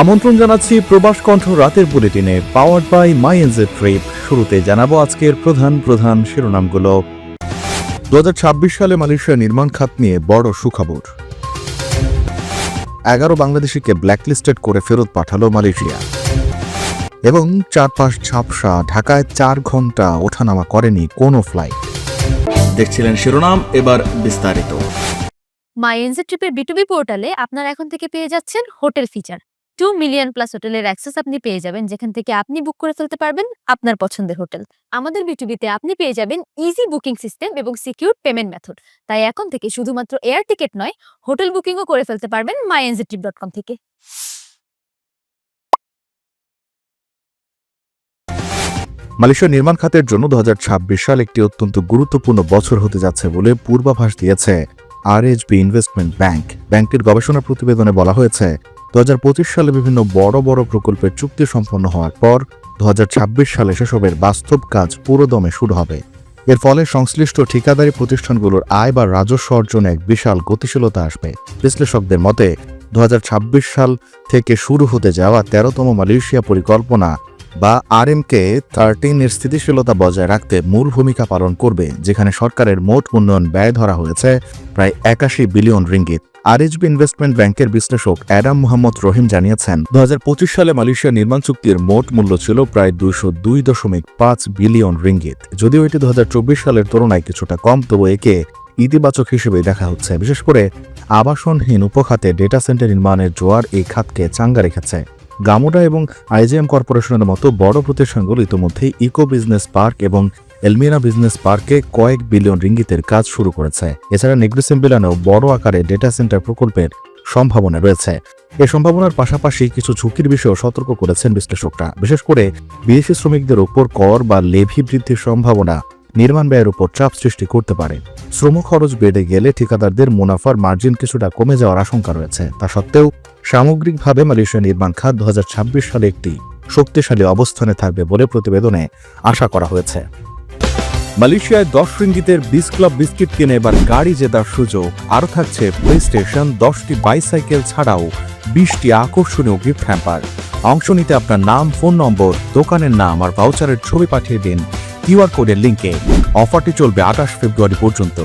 আমন্ত্রণ জানাচ্ছি প্রবাস কণ্ঠ রাতের বুলেটিনে powered by my NJ trip শুরুতে জানাব আজকের প্রধান প্রধান শিরোনামগুলো। দু হাজার ছাব্বিশ সালে মালয়েশিয়া নির্মাণ খাত নিয়ে বড় সুখবর। এগারো বাংলাদেশিকে ব্ল্যাকলিস্টেড করে ফেরত পাঠালো মালয়েশিয়া। এবং চারপাশ ঝাপসা ঢাকায় চার ঘণ্টা ওঠানামা করেনি কোনো ফ্লাইট দেখছিলেন শিরোনাম, এবার বিস্তারিত। মাই এনজে ট্রিপের বিটুবি পোর্টালে আপনারা এখন থেকে পেয়ে যাচ্ছেন hotel feature two million plus হোটেলের অ্যাক্সেস আপনি পেয়ে যাবেন, যেখান থেকে আপনি বুক করে ফেলতে পারবেন আপনার পছন্দের হোটেল আমাদের বিটুবিতে আপনি পেয়ে যাবেন ইজি বুকিং সিস্টেম এবং সিকিউর পেমেন্ট মেথড তাই এখন থেকে শুধুমাত্র এয়ার টিকেট নয় হোটেল বুকিংও করে ফেলতে পারবেন মাই থেকে। মালয়েশিয়া নির্মাণ খাতের জন্য দু হাজার ছাব্বিশ সাল একটি অত্যন্ত গুরুত্বপূর্ণ বছর হতে যাচ্ছে বলে পূর্বাভাস দিয়েছে আরএইচবি ইনভেস্টমেন্ট ব্যাংক ব্যাংকটির গবেষণা প্রতিবেদনে বলা হয়েছে দু হাজার পঁচিশ সালে বিভিন্ন বড় বড় প্রকল্পের চুক্তি সম্পন্ন হওয়ার পর দু হাজার ছাব্বিশ সালে সেসবের বাস্তব কাজ পুরোদমে শুরু হবে। এর ফলে সংশ্লিষ্ট ঠিকাদারি প্রতিষ্ঠানগুলোর আয় বা রাজস্ব অর্জনে এক বিশাল গতিশীলতা আসবে। বিশ্লেষকদের মতে, দু হাজার ছাব্বিশ সাল থেকে শুরু হতে যাওয়া তেরোতম মালয়েশিয়া পরিকল্পনা বা আর আরএমকে থার্টিনের স্থিতিশীলতা বজায় রাখতে মূল ভূমিকা পালন করবে, যেখানে সরকারের মোট উন্নয়ন ব্যয় ধরা হয়েছে প্রায় একাশি বিলিয়ন রিঙ্গিত। আরএইচবি ইনভেস্টমেন্ট ব্যাংকের বিশ্লেষক অ্যাডাম মোহাম্মদ রহিম জানিয়েছেন, দুহাজার পঁচিশ সালে মালয়েশিয়া নির্মাণ চুক্তির মোট মূল্য ছিল প্রায় দুইশো দুই দশমিক পাঁচ বিলিয়ন রিঙ্গিত। যদিও এটি দুহাজার চব্বিশ সালের তুলনায় কিছুটা কম, তবু একে ইতিবাচক হিসেবে দেখা হচ্ছে। বিশেষ করে আবাসনহীন উপখাতে ডেটা সেন্টার নির্মাণের জোয়ার এই খাতকে চাঙ্গা রেখেছে। গামোডা এবং আইজিএম কর্পোরেশনের মতো বড় প্রতিষ্ঠানগুলো ইতিমধ্যেই ইকো বিজনেস পার্ক এবং এলমিনা বিজনেস পার্কে কয়েক বিলিয়ন রিঙ্গিতের কাজ শুরু করেছে। এছাড়া নেগ্রিসেম্বিলানেও বড় আকারে ডেটা সেন্টার প্রকল্পের সম্ভাবনা রয়েছে। এ সম্ভাবনার পাশাপাশি কিছু ঝুঁকির বিষয়েও সতর্ক করেছেন বিশ্লেষকরা। বিশেষ করে বিদেশি শ্রমিকদের উপর কর বা লেভি বৃদ্ধির সম্ভাবনা নির্মাণ ব্যয়ের উপর চাপ সৃষ্টি করতে পারে। শ্রম খরচ বেড়ে গেলে ঠিকাদারদের মুনাফার মার্জিন কিছুটা কমে যাওয়ার আশঙ্কা রয়েছে। তা সত্ত্বেও সামগ্রিকভাবে মালয়েশিয়া নির্মাণ খাত দু হাজার ছাব্বিশ সালে একটি শক্তিশালী অবস্থানে থাকবে বলে প্রতিবেদনে আশা করা হয়েছে। মালয়েশিয়ায় দশ রিঙ্গিতের বিস ক্লাব বিস্কিট কিনে এবার গাড়ি জেতার সুযোগ। আরও থাকছে প্লে স্টেশন দশটি বাইসাইকেল ছাড়াও বিশটি আকর্ষণীয় গিফট হ্যাম্পার অংশ নিতে আপনার নাম ফোন নম্বর দোকানের নাম আর ভাউচারের ছবি পাঠিয়ে দিন কিউআর কোডের লিঙ্কে অফারটি চলবে আঠাশ ফেব্রুয়ারি পর্যন্ত।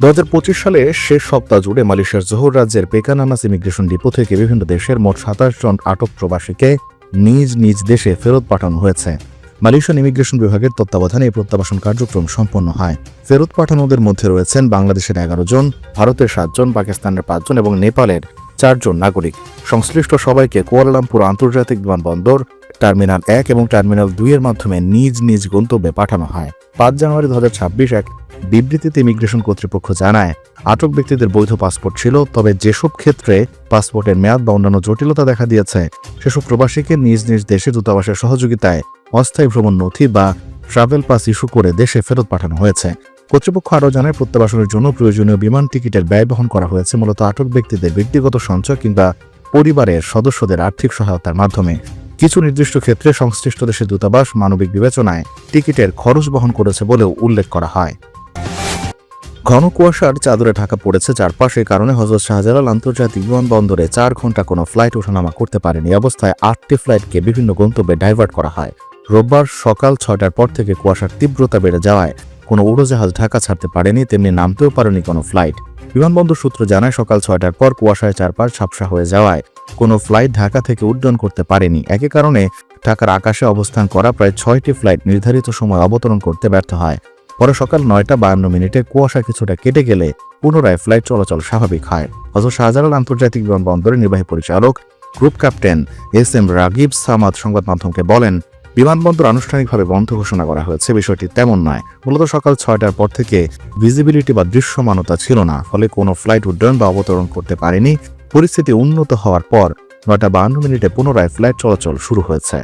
দু হাজার পঁচিশ সালে শেষ সপ্তাহ জুড়ে মালয়েশিয়ার জোহর রাজ্যের পেকানানাস ইমিগ্রেশন ডিপো থেকে বিভিন্ন দেশের মোট সাতাশ জন আটক প্রবাসীকে নিজ নিজ দেশে ফেরত পাঠানো হয়েছে। মালয়েশিয়ান ইমিগ্রেশন বিভাগের তত্ত্বাবধানে এই প্রত্যাবাসন কার্যক্রম সম্পন্ন হয়। ফেরত পাঠানোদের মধ্যে রয়েছেন বাংলাদেশের এগারো জন, ভারতের সাতজন পাকিস্তানের পাঁচজন এবং নেপালের চারজন নাগরিক। সংশ্লিষ্ট সবাইকে কুয়ালালামপুর আন্তর্জাতিক বিমানবন্দর, টার্মিনাল এক এবং টার্মিনাল দুই এর মাধ্যমে নিজ নিজ গন্তব্যে পাঠানো হয়। পাঁচ জানুয়ারি দু এক বিবৃতিতে ইমিগ্রেশন কর্তৃপক্ষ জানায়, আটক ব্যক্তিদের বৈধ পাসপোর্ট ছিল, তবে যেসব ক্ষেত্রে পাসপোর্টের মেয়াদ বা অন্যান্য জটিলতা দেখা দিয়েছে, সেসব প্রবাসীকে নিজ নিজ দেশে দূতাবাসের সহযোগিতায় অস্থায়ী ভ্রমণ নথি বা ট্রাভেল পাস ইস্যু করে দেশে ফেরত পাঠানো হয়েছে। কর্তৃপক্ষ আরও জানায়, প্রত্যাবাসনের জন্য প্রয়োজনীয় বিমান টিকিটের ব্যয় বহন করা হয়েছে মূলত আটক ব্যক্তিদের ব্যক্তিগত সঞ্চয় কিংবা পরিবারের সদস্যদের আর্থিক সহায়তার মাধ্যমে। কিছু নির্দিষ্ট ক্ষেত্রে সংশ্লিষ্ট দেশের দূতাবাস মানবিক বিবেচনায় টিকিটের খরচ বহন করেছে বলেও উল্লেখ করা হয়। ঘন কুয়াশার চাদরে ঢাকা পড়েছে চারপাশে কারণে হজরত শাহজালাল আন্তর্জাতিক বিমানবন্দরে চার ঘণ্টা কোনো ফ্লাইট ওঠানামা করতে পারেনি। অবস্থায় আটটি ফ্লাইটকে বিভিন্ন গন্তব্যে ডাইভার্ট করা হয়। রোববার সকাল ছয়টার পর থেকে কুয়াশার তীব্রতা বেড়ে যাওয়ায় কোনো উড়োজাহাজ ঢাকা ছাড়তে পারেনি, তেমনি নামতেও পারেনি কোনো ফ্লাইট। বিমানবন্দর সূত্র জানায় সকাল ছয়টার পর কুয়াশায় চারপাশ ঝাপসা হয়ে যাওয়ায় কোনো ফ্লাইট ঢাকা থেকে উড্ডয়ন করতে পারেনি। একই কারণে ঢাকার আকাশে অবস্থান করা প্রায় ছয়টি ফ্লাইট নির্ধারিত সময় অবতরণ করতে ব্যর্থ হয়। পরে সকাল নয়টা বায়ান্ন মিনিটে কুয়াশা কিছুটা কেটে গেলে পুনরায় ফ্লাইট চলাচল স্বাভাবিক হয়। হজরত শাহজালাল আন্তর্জাতিক বিমানবন্দরের নির্বাহী পরিচালক, group captain S M Ragib Samad সংবাদ মাধ্যমকে বলেন বিমানবন্দর আনুষ্ঠানিকভাবে বন্ধ ঘোষণা করা হয়েছে। বিষয়টি তেমন নয়। মূলত সকাল ছয়টার পর থেকে ভিজিবিলিটি বা দৃশ্যমানতা ছিল না, ফলে কোনো ফ্লাইট উড্ডয়ন বা অবতরণ করতে পারেনি। পরিস্থিতি উন্নত হওয়ার পর নয়টা বাহান্ন মিনিটে পুনরায় ফ্লাইট চলাচল শুরু হয়েছে।